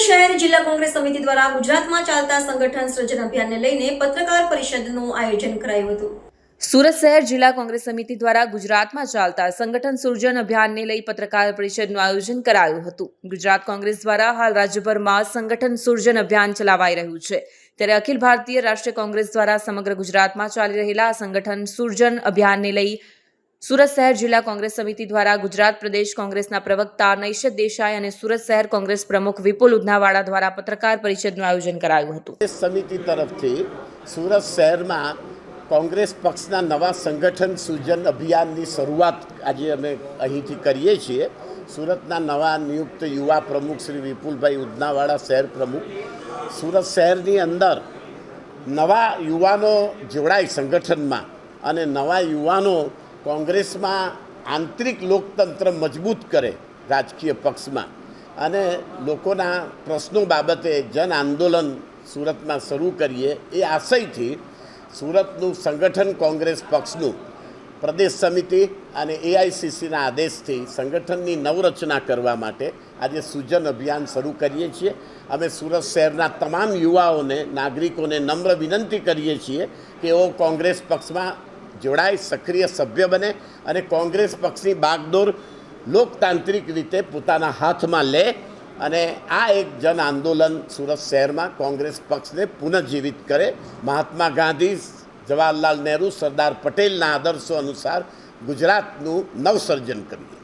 શહેર જિલ્લા કોંગ્રેસ સમિતિ દ્વારા ગુજરાતમાં ચાલતા સંગઠન સર્જન અભિયાનને લઈને પત્રકાર પરિષદનું આયોજન કરાયું હતું. સુરત શહેર જિલ્લા કોંગ્રેસ સમિતિ દ્વારા ગુજરાતમાં ચાલતા સંગઠન સૃજન અભિયાનને લઈ પત્રકાર પરિષદનું આયોજન કરાયું હતું. ગુજરાત કોંગ્રેસ દ્વારા હાલ રાજ્યભરમાં સંગઠન સૃજન અભિયાન ચલાવાઈ રહ્યું છે. ત્યારે અખિલ ભારતીય રાષ્ટ્રીય કોંગ્રેસ દ્વારા સમગ્ર ગુજરાતમાં ચાલી રહેલા સંગઠન સૃજન અભિયાનને લઈ સુરત શહેર જિલ્લા કોંગ્રેસ સમિતિ દ્વારા ગુજરાત પ્રદેશ કોંગ્રેસના પ્રવક્તા નૈશદ દેસાઈ અને સુરત શહેર કોંગ્રેસ પ્રમુખ વિપુલ ઉધનાવાળા દ્વારા પત્રકાર પરિષદનું આયોજન કરાયું હતું. એ સમિતિ તરફથી સુરત શહેરમાં કોંગ્રેસ પક્ષના નવા સંગઠન સૂજન અભિયાનની શરૂઆત આજે અમે અહીંથી કરીએ છીએ. સુરતના નવા નિયુક્ત યુવા પ્રમુખ શ્રી વિપુલભાઈ ઉદનાવાળા શહેર પ્રમુખ. સુરત શહેરની અંદર નવા યુવાનો જોડાય સંગઠનમાં અને નવા યુવાનો કોંગ્રેસમાં આંતરિક લોકતંત્ર મજબૂત કરે રાજકીય પક્ષમાં. અને લોકોના પ્રશ્નો બાબતે જન આંદોલન સુરતમાં શરૂ કરીએ એ આશયથી સુરતનું સંગઠન કોંગ્રેસ પક્ષનું પ્રદેશ સમિતિ અને એઆઈસીસીના આદેશથી સંગઠનની નવરચના કરવા માટે આજે સૂજન અભિયાન શરૂ કરીએ છીએ. અમે સુરત શહેરના તમામ યુવાઓને, નાગરિકોને નમ્ર વિનંતી કરીએ છીએ કે એઓ કોંગ્રેસ પક્ષમાં જોડાય, સક્રિય સભ્ય બને અને કોંગ્રેસ પક્ષની બાગડોર લોકતાંત્રિક રીતે પોતાના હાથમાં લે અને આ એક જન આંદોલન સુરત શહેરમાં કોંગ્રેસ પક્ષને પુનઃજીવિત કરે. મહાત્મા ગાંધી, જવાહરલાલ નહેરુ, સરદાર પટેલના આદર્શો અનુસાર ગુજરાતનું નવસર્જન કરીએ.